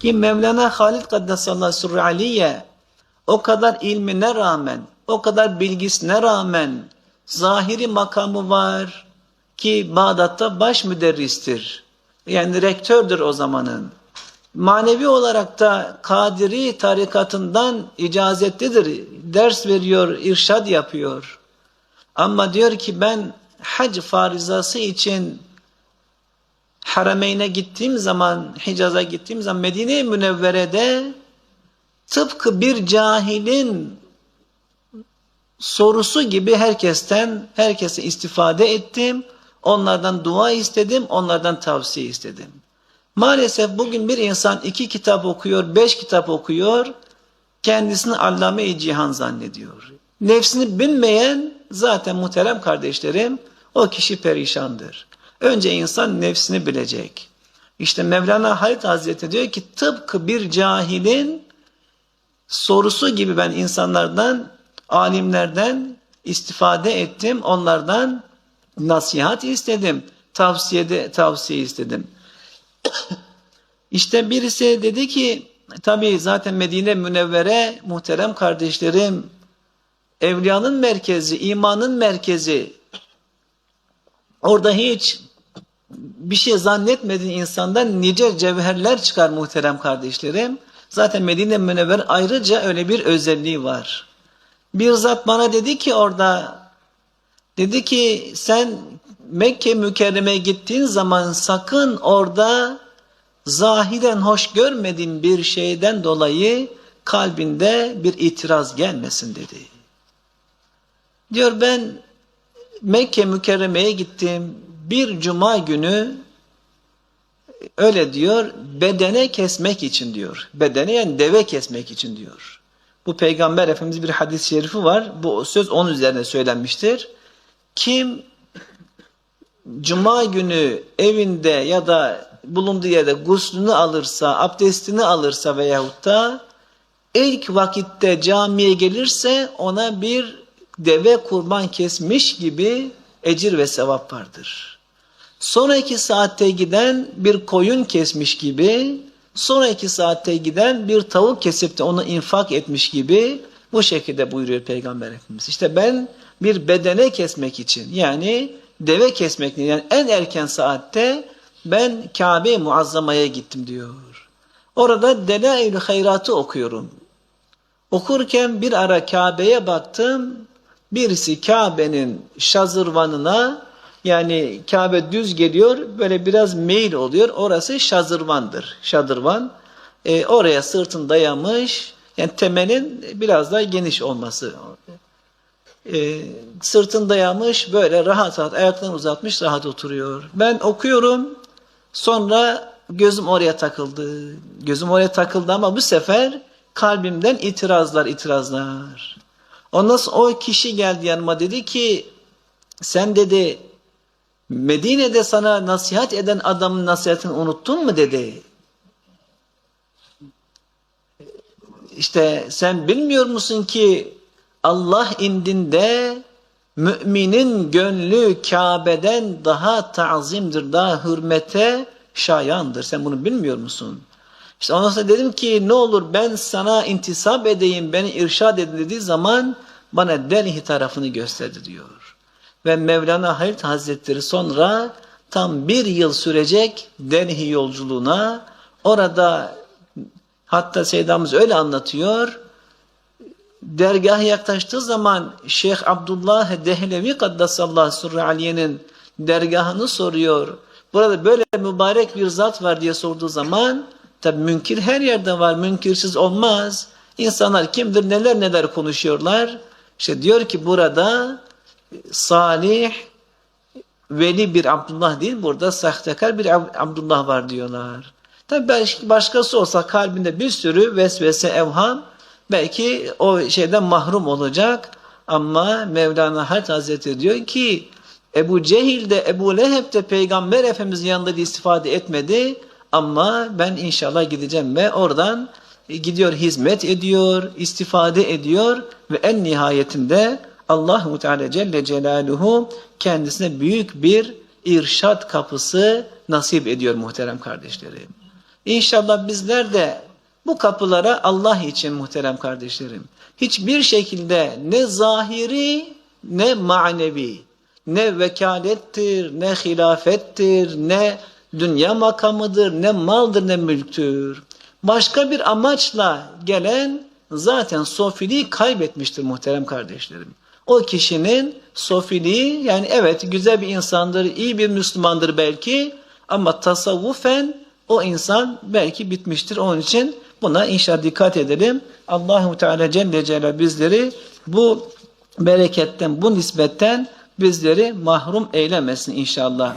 Ki Mevlana Halid Kaddesallahu Sürri Aliye o kadar ilmine rağmen, o kadar bilgisine rağmen zahiri makamı var ki Bağdat'ta baş müderristir. Yani rektördür o zamanın. Manevi olarak da Kadiri tarikatından icazetlidir. Ders veriyor, irşad yapıyor. Ama diyor ki ben hac farizası için Harameyn'e gittiğim zaman, Hicaz'a gittiğim zaman Medine-i Münevvere'de tıpkı bir cahilin sorusu gibi herkesten, herkese istifade ettim. Onlardan dua istedim, onlardan tavsiye istedim. Maalesef bugün bir insan iki kitap okuyor, beş kitap okuyor, kendisini allame-i cihan zannediyor. Nefsini bilmeyen zaten muhterem kardeşlerim, o kişi perişandır. Önce insan nefsini bilecek. İşte Mevlana Halit Hazretleri diyor ki tıpkı bir cahilin sorusu gibi ben insanlardan, alimlerden istifade ettim. Onlardan nasihat istedim. Tavsiyede tavsiye istedim. işte birisi dedi ki tabi zaten Medine Münevvere muhterem kardeşlerim evliyanın merkezi, imanın merkezi. Orada hiç bir şey zannetmediğin insandan nice cevherler çıkar muhterem kardeşlerim. Zaten Medine Münevver ayrıca öyle bir özelliği var. Bir zat bana dedi ki orada dedi ki sen Mekke mükerremeye gittiğin zaman sakın orada zahiren hoş görmediğin bir şeyden dolayı kalbinde bir itiraz gelmesin dedi. Diyor ben Mekke mükerremeye gittim. Bir cuma günü öyle diyor bedene kesmek için diyor. Bedene yani deve kesmek için diyor. Bu peygamber efendimiz bir hadis-i şerifi var. Bu söz onun üzerine söylenmiştir. Kim cuma günü evinde ya da bulunduğu yerde guslünü alırsa, abdestini alırsa veyahut da ilk vakitte camiye gelirse ona bir deve kurban kesmiş gibi ecir ve sevap vardır. Sonraki saatte giden bir koyun kesmiş gibi, sonraki saatte giden bir tavuk kesip de onu infak etmiş gibi bu şekilde buyuruyor Peygamber Efendimiz. İşte ben bir bedene kesmek için yani deve kesmek yani en erken saatte ben Kabe-i Muazzama'ya gittim diyor. Orada Delail-i Hayrat'ı okuyorum. Okurken bir ara Kabe'ye baktım. Birisi Kabe'nin şazırvanına yani Kabe düz geliyor böyle biraz meyil oluyor. Orası şazırvandır. Şadırvan. E, oraya sırtın dayamış. Yani temelin biraz daha geniş olması. E, sırtın dayamış böyle rahat rahat ayaklarını uzatmış rahat oturuyor. Ben okuyorum. Sonra gözüm oraya takıldı. Gözüm oraya takıldı ama bu sefer kalbimden itirazlar itirazlar. Ondan sonra o kişi geldi yanıma dedi ki sen dedi Medine'de sana nasihat eden adamın nasihatini unuttun mu dedi. İşte sen bilmiyor musun ki Allah indinde müminin gönlü Kabe'den daha tazimdir, daha hürmete şayandır. Sen bunu bilmiyor musun? İşte ondan sonra dedim ki ne olur ben sana intisap edeyim, beni irşad edin dediği zaman bana Delhi tarafını gösterdi diyor. Ve Mevlana Halit Hazretleri sonra tam bir yıl sürecek Delhi yolculuğuna orada hatta Seydamız öyle anlatıyor. Dergaha yaklaştığı zaman Şeyh Abdullah Dehlevi Kaddasallahu Sürre Aliye'nin dergahını soruyor. Burada böyle mübarek bir zat var diye sorduğu zaman tabi münkir her yerde var. Münkirsiz olmaz. İnsanlar kimdir neler neler konuşuyorlar. İşte diyor ki burada salih veli bir Abdullah değil burada sahtekar bir Abdullah var diyorlar. Tabi belki başkası olsa kalbinde bir sürü vesvese evham belki o şeyden mahrum olacak ama Mevlana Halit Hazretleri diyor ki Ebu Cehil de Ebu Leheb de Peygamber Efendimizin yanında da istifade etmedi ama ben inşallah gideceğim ve oradan gidiyor hizmet ediyor, istifade ediyor ve en nihayetinde Allahu Teala Celle Celaluhu kendisine büyük bir irşat kapısı nasip ediyor muhterem kardeşlerim. İnşallah bizler de bu kapılara Allah için muhterem kardeşlerim. Hiçbir şekilde ne zahiri ne manevi, ne vekalettir, ne hilafettir, ne dünya makamıdır, ne maldır, ne mülktür. Başka bir amaçla gelen zaten sofiliği kaybetmiştir muhterem kardeşlerim. O kişinin sofiliği yani evet güzel bir insandır, iyi bir Müslümandır belki ama tasavvufen o insan belki bitmiştir. Onun için buna inşallah dikkat edelim. Allahu Teala Celle Celle bizleri bu bereketten, bu nisbetten bizleri mahrum eylemesin inşallah.